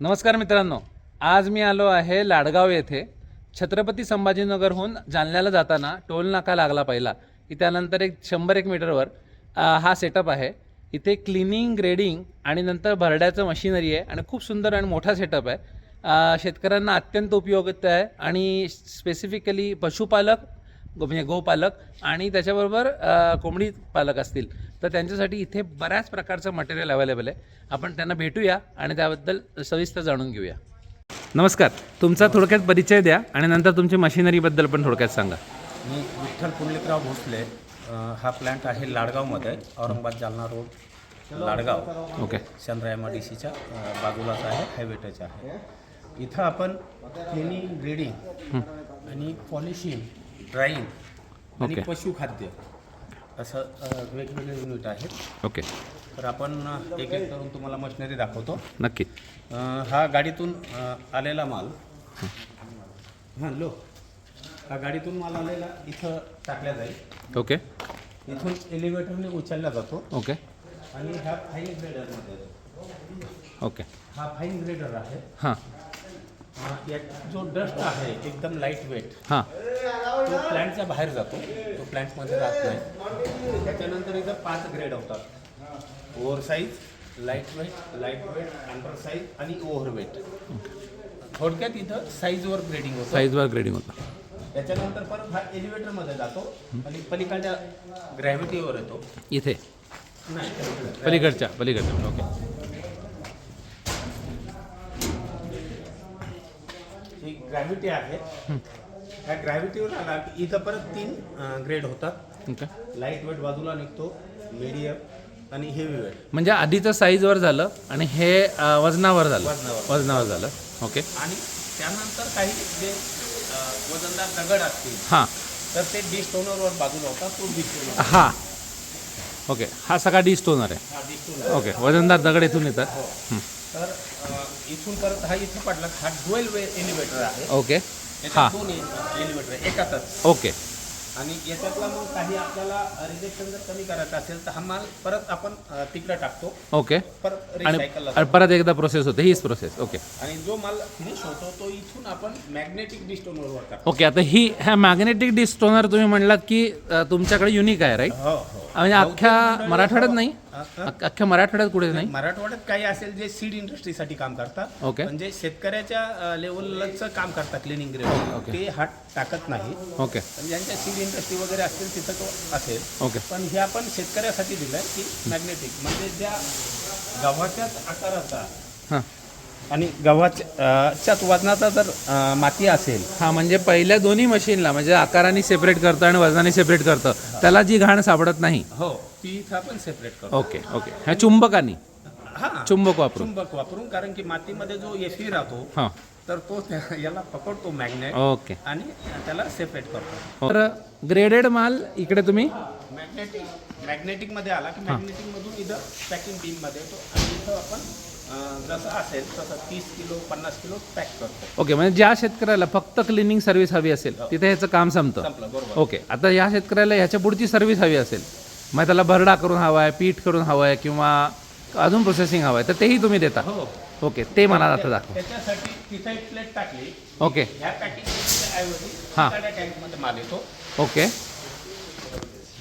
नमस्कार मित्रांनो आज मी आलो आहे लाडगाव येथे. छत्रपती संभाजीनगरहून जालन्याला जाताना टोल नाका लागला पहिला. की त्यानंतर एक शंभर एक मीटरवर हा सेटअप आहे. इथे क्लिनिंग ग्रेडिंग आणि नंतर भरड्याचं मशिनरी आहे आणि खूप सुंदर आणि मोठा सेटअप आहे. शेतकऱ्यांना अत्यंत उपयोगित आहे आणि स्पेसिफिकली पशुपालक म्हणजे गोपालक आणि त्याच्याबरोबर कोंबडी पालक असतील. तर त्यांच्यासाठी इथे बऱ्याच प्रकारचं मटेरियल अवेलेबल आहे. आपण त्यांना भेटूया आणि त्याबद्दल सविस्तर जाणून घेऊया. नमस्कार. तुमचा थोडक्यात परिचय द्या आणि नंतर तुमच्या मशिनरीबद्दल पण थोडक्यात सांगा. मी विठ्ठल पुंडलिकराव भोसले हा प्लॅन्ट आहे लाडगावमध्ये Aurangabad Jalna road Ladgaon. Okay. Chandra M I D सीच्या बाजूलाच आहे हायवे टच आहे. इथं आपण क्लिनिंग ग्रेडिंग आणि पॉलिशिंग ड्राईंग आणि. पशुखाद्य असं अ, वेगवेगळे युनिट आहेत. ओके. तर आपण अ, एक एक करून तुम्हाला मशिनरी दाखवतो. नक्की. अ, हा गाडीतून अ, आलेला माल. हां. लो. हा गाडीतून माल आलेला इथं टाकला जाईल. ओके. इथून एलिव्हेटरने उचलला जातो. ओके. आणि ह्या फाईन ग्रेडरमध्ये येतो. ओके. हा फाईन ग्रेडर आहे. हां. हा, यात जो डस्ट आहे एकदम लाइट वेट हां. तो प्लॅन्टच्या बाहेर जातो. तो प्लॅन्टमध्ये राहत नाही. त्याच्यानंतर इथं पाच ग्रेड होतात. Over size light weight light weight under size आणि ओव्हर वेट थोडक्यात इथं साईजवर ग्रेडिंग होतं. साईजवर ग्रेडिंग होतं. त्याच्यानंतर परत हा एलिव्हेटरमध्ये जातो आणि पलीकडच्या ग्रॅव्हिटीवर येतो. इथे. नाही पलीकडच्या पलीकडच्या. ओके ही ग्रॅव्हिटी आहे ह्या ग्रॅव्हिटीवर आला. की इथं परत तीन ग्रेड होतात. ओके. लाइट वेट बाजूला निघतो मीडियम आणि हेवी वेट म्हणजे आधीचं साईजवर झालं आणि हे अ, वजनावर झालं. वजनावर. वजनावर झालं. ओके. आणि त्यानंतर काही जे अ, वजनदार दगड असतील हां. तर ते डिस्टोनरवर बाजूला होता तो डिस्टोनर हा. ओके. हा सगळा डी स्टोनर आहे. हा डिस्टोनर ओके. वजनदार दगड इथून येतात. हं. तर अ, इथून परत हा इथं पडला. हा डुएल वे एलिव्हेटर आहे. ओके. याच्यात हा दोन एलिव्हेटर आहे एकातच ओके. आणि याच्यातला मग काही आपल्याला रिजेक्शन जर कमी करायचं असेल तर हा माल परत आपण अ, तिकडे टाकतो. ओके. परत आणि रिसायकलला आणि परत एकदा प्रोसेस होते. हीच प्रोसेस ओके. आणि जो माल फिनिश होतो तो इथून आपण मॅग्नेटिक डिस्टोनवर टाकतो. ओके. आता ही ह्या मॅग्नेटिक डी स्टोनर तुम्ही म्हणलात की अ, तुमच्याकडे युनिक आहे राईट हो हो. म्हणजे अख्ख्या मराठवाड्यात नाही? अख्ख्या मराठवाड्यात कुठे नाही? मराठवाड्यात काही असेल जे सीड इंडस्ट्रीसाठी काम करतात. ओके. म्हणजे शेतकऱ्याच्या लेवलचं काम करतात क्लिनिंग. ग्रेड ते हात टाकत नाही. ओके. ज्यांच्या सीड इंडस्ट्री वगैरे असतील तिथं तो असेल. ओके. पण हे आपण शेतकऱ्यासाठी दिलंय की मॅग्नेटिक म्हणजे ज्या गव्हाच्याच आकाराचा हां. आणि गव्हाच्या च्याच वजनाचा जर अ, माती असेल. हां म्हणजे पहिल्या दोन्ही मशीनला म्हणजे आकाराने सेपरेट करतं आणि वजनाने सेपरेट करतं. त्याला जी घाण सापडत नाही. हो ती इथं आपण सेपरेट करतो. Okay okay. ह्या चुंबकानी. हा चुंबक वापरून. चुंबक वापरून कारण की मातीमध्ये जो एफी राहतो हां. तर तो त्या- याला पकडतो मॅग्नेट ओके. आणि त्याला सेपरेट करतो. तर ग्रेडेड माल इकडे तुम्ही? मॅग्नेटिक मॅग्नेटिकमध्ये आला की मॅग्नेटिक मधून इथं पॅकिंग बीममध्ये येतो. आणि इथं आपण जसं असेल तसं तीस किलो पन्नास किलो पॅक करतो. ओके म्हणजे ज्या शेतकऱ्याला फक्त क्लिनिंग सर्व्हिस हवी असेल तिथे ह्याचं काम संपतं. संपलं बरोबर. ओके आता या शेतकऱ्याला ह्याच्या पुढची सर्व्हिस हवी असेल मग त्याला भरडा करून हवा आहे पीठ करून हवं आहे किंवा अजून प्रोसेसिंग हवं आहे तर तेही तुम्ही देता. हो. ओके ते मला आता दाखव. त्याच्यासाठी तिथं एक प्लेट टाकली. ओके. ह्या पॅकिंग ऐवजी हा. टँकमध्ये माल येतो. ओके.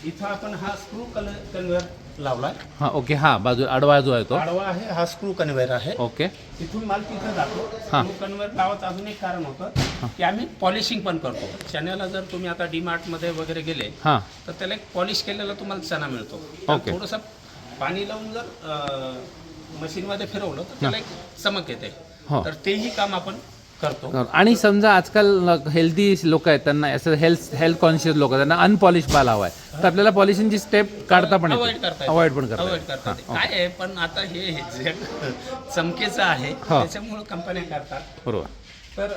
इथं आपण हा स्क्रू कन्व्हेअर लावलाय. हां ओके हां बाजू आडवा जो आहे तो. आडवा आहे हा स्क्रू कन्व्हेअर आहे. ओके. तिथून माल तिथं जातो. हा. स्क्रू कन्व्हेअर लावायचं अजून एक कारण होतं की आम्ही पॉलिशिंग पण करतो. चण्याला जर तुम्ही आता डी मध्ये वगैरे गेले हां. तर त्याला एक पॉलिश केलेला तुम्हाला चणा मिळतो. ओके. थोडंसं पाणी लावून जर मशीनमध्ये फिरवलं तर त्याला एक चमक येते. हो. तर तेही काम आपण करतो. आणि समजा आजकाल हेल्दी लोक आहेत त्यांना असं हेल्थ हेल्थ कॉन्शियस लोक त्यांना अनपॉलिश बाल हवा आहे. तर आपल्याला पॉलिशिंगची स्टेप काढता पण अवॉइड करता अवॉइड पण करता अवॉइड येते. करता येते. हां, काय आहे पण आता हे जे चमकेचं आहे. त्याच्यामुळं कंपन्या करतात. बरोबर. तर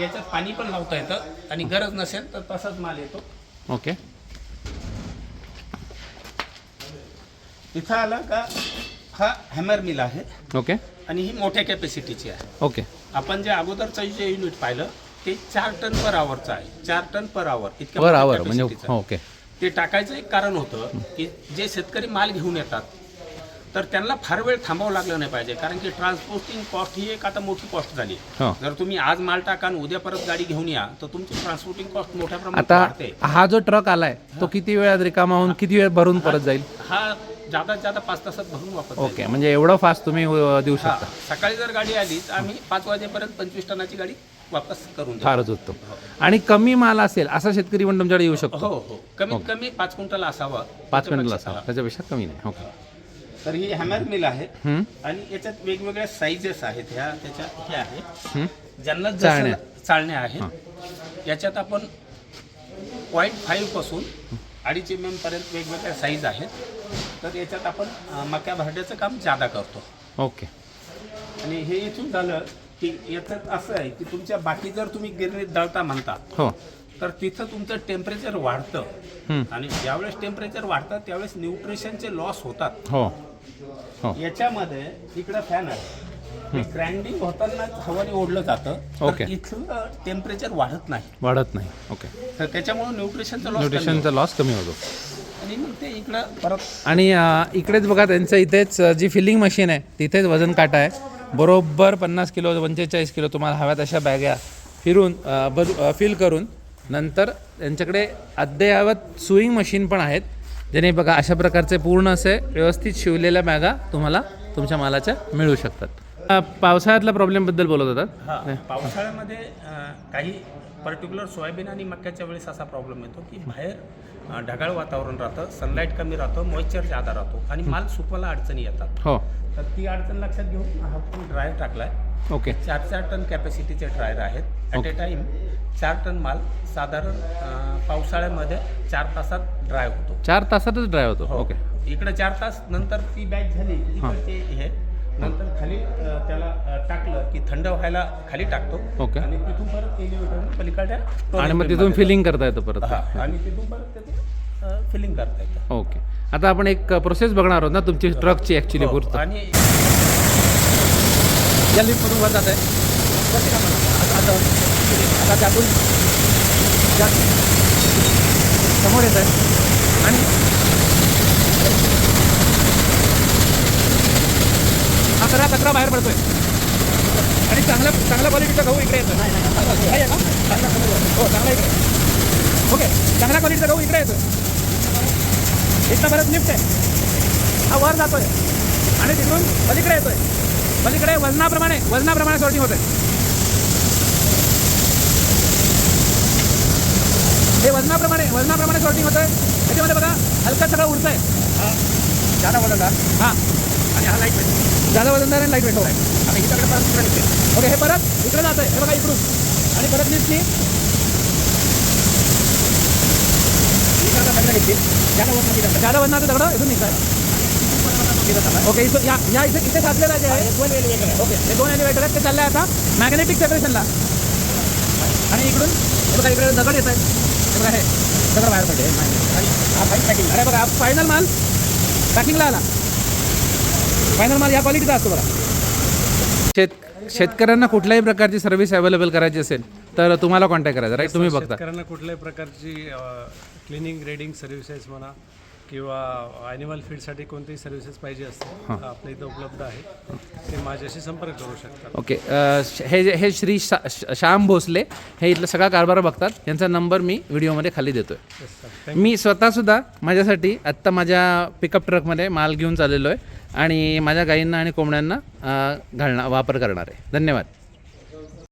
याच्यात पाणी पण लावता येतं आणि गरज नसेल तर तसाच माल येतो. ओके. इथं आला का हा हॅमर मिल आहे. ओके. आणि ही मोठ्या कॅपॅसिटीची आहे. ओके. आपण जे अगोदरचं जे युनिट पाहिलं ते चार टन पर आवरचं आहे. चार टन पर आवर इतक्या वर मोठ्या आवर म्हणजे capacity चं. ओके ते टाकायचं एक कारण होतं की जे शेतकरी माल घेऊन येतात तर त्यांना फार वेळ थांबावं लागलं नाही पाहिजे. कारण की ट्रान्सपोर्टिंग कॉस्ट ही एक आता मोठी कॉस्ट झाली. हो. जर तुम्ही आज माल टाका आणि उद्या परत गाडी घेऊन या तर तुमची ट्रान्सपोर्टिंग कॉस्ट मोठ्या प्रमाणात आता वाढते. हा जो ट्रक आलाय तो किती वेळात रिकामा होऊन किती वेळ भरून परत जाईल? हा जादा जादा पाच तासात भरून वापरता येईल. ओके म्हणजे एवढं फास्ट तुम्ही अ, देऊ हा शकता. सकाळी जर गाडी आली तर आम्ही पाच वाजेपर्यंत पंचवीस टनाची गाडी वापस करून देऊ. फारच उत्तम. आणि कमी माल असेल असा शेतकरी पण तुमच्याकडे येऊ शकतो. हो हो. कमीत कमी पाच क्विंटल असावा. पाच मिनिटला त्याच्यापेक्षा- असावा. त्याच्यापेक्षा कमी नाही. ओके. तर ही हॅमर मिल आहे. हम्म, आणि याच्यात वेगवेगळ्या साईजेस आहेत. ह्या त्याच्या हे आहे. हम्म. ज्यांना चाळण्या. जसं चालण्या आहेत याच्यात आपण पॉईंट फाईव्हपासून अडीच एम एम पर्यंत वेगवेगळ्या साईज आहेत. तर याच्यात आपण मक्या भरड्याचं काम जादा करतो. ओके. आणि हे इथून झालं की याच्यात असं आहे की तुमच्या बाकी जर तुम्ही गिरणीत दळता म्हणता हो. तर तिथं तुमचं टेम्परेचर वाढतं. आणि ज्यावेळेस टेम्परेचर वाढतं त्यावेळेस न्यूट्रिशनचे लॉस होतात. हो. हो. याच्यामध्ये इकडं फॅन आहे. ग्राइंडिंग होताना हवाने ओढलं जातं ओके. इथलं टेम्परेचर वाढत नाही. वाढत नाही. ओके. तर त्याच्यामुळे न्यूट्रिशनचं लॉस न्यूट्रिशनचा लॉस कमी होतो. आणि मग ते इकडं परत आणि अ, इकडेच बघा त्यांचं इथेच अ, जी फिलिंग मशीन आहे तिथेच वजन काटा आहे. बरोबर पन्नास किलो पंचेचाळीस किलो तुम्हाला हव्यात अशा बॅग्या फिरून अ, भर अ, फिल करून नंतर त्यांच्याकडे अद्ययावत सुईंग मशीन पण आहेत. ज्याने बघा अशा प्रकारचे पूर्ण असे व्यवस्थित शिवलेल्या बॅगा तुम्हाला तुमच्या मालाच्या मिळू शकतात. पावसाळ्यातल्या प्रॉब्लेमबद्दल बोलत होतात. हा पावसाळ्यामध्ये काही पर्टिक्युलर सोयाबीन आणि मक्याच्या वेळेस असा प्रॉब्लेम येतो की बाहेर ढगाळ वातावरण राहतं सनलाईट कमी राहतं मॉइश्चर जादा राहतो आणि माल सुकवायला अडचणी येतात. हो. तर ती अडचण लक्षात घेऊन हा फुल ड्रायर टाकलाय. ओके. चार चार टन कॅपॅसिटीचे ड्रायर आहेत. ॲट ए टाइम चार टन माल साधारण पावसाळ्यामध्ये चार तासात ड्राय होतो. चार तासातच ड्राय होतो. ओके. इकडे चार तास नंतर ती बॅग झाली इकडचे हे नंतर खाली त्याला टाकलं की थंड व्हायला खाली टाकतो. ओके. आणि तिथून परत एलिव्हेटर पलीकडच्या आणि मग तिथून फिलिंग करता येतं परत. हा आणि तिथून परत त्याचं फिलिंग करता येतं. ओके. आता आपण एक प्रोसेस बघणार आहोत ना तुमची ट्रकची ॲक्च्युली हो, पूर्त. आणि या लिफ्टमधून वर जात आहे आता त्यातून समोर येत आहे आणि अकरा कचरा बाहेर पडतोय आणि चांगल्या चांगल्या क्वालिटीचा गहू इकडे येतो नाही आहे का? चांगला हो चांगला इकडे ओके चांगल्या क्वालिटीचा गहू इकडे येतो इथं परत लिफ्ट आहे हा वर जातोय आणि तिथून पलीकडे येतोय पलीकडे वजनाप्रमाणे वजनाप्रमाणे सॉर्टिंग होते हे वजनाप्रमाणे वजनाप्रमाणे सॉर्टिंग होतंय त्याच्यामध्ये बघा हलकं सगळं उडतंय जादा वजनदार हां आणि हा लाइट वेट वजनदार आणि लाइट वेट आता हिच्याकडे परत तिकडे निघते ओके हे परत इकडे जात आहे हे बघा इकडून आणि परत लिफ्टनी ही घेतली जादा वजन वजनाचं दगडं इथून निघतात ओके इथं या या इथे इथे साचलेलं जे आहे दोन ओके हे दोन एलिव्हेटर आहेत ते चालले आता मॅग्नेटिक सेपरेशनला आणि इकडून हे बघा इकडे दगड येत आहेत हे बघा हे दगड बाहेर पडले आणि हा फाईन पॅकिंग अरे बघा फायनल माल पॅकिंगला आला फायनल माल या क्वालिटीचा असतो बघा. शेत शेतकऱ्यांना कुठल्याही प्रकारची सर्व्हिस अवेलेबल करायची असेल तर तुम्हाला कॉन्टॅक्ट करायचा राईट तुम्ही बघता. शेतकऱ्यांना कुठल्याही प्रकारची क्लिनिंग रेडिंग सर्व्हिसेस म्हणा किंवा ॲनिमल फीडसाठी कोणतीही सर्व्हिसेस पाहिजे असतील आपल्या इथं उपलब्ध आहे. ते माझ्याशी संपर्क करू शकतात ओके हे हे श्री शा श्याम भोसले हे इथलं सगळा कारभार बघतात. यांचा नंबर मी व्हिडिओमध्ये खाली देतोय. येस सर मी स्वतःसुद्धा माझ्यासाठी आत्ता माझ्या पिकअप ट्रकमध्ये माल घेऊन चाललेलो आहे आणि माझ्या गायींना आणि कोंबड्यांना घालणार वापर करणार आहे. धन्यवाद.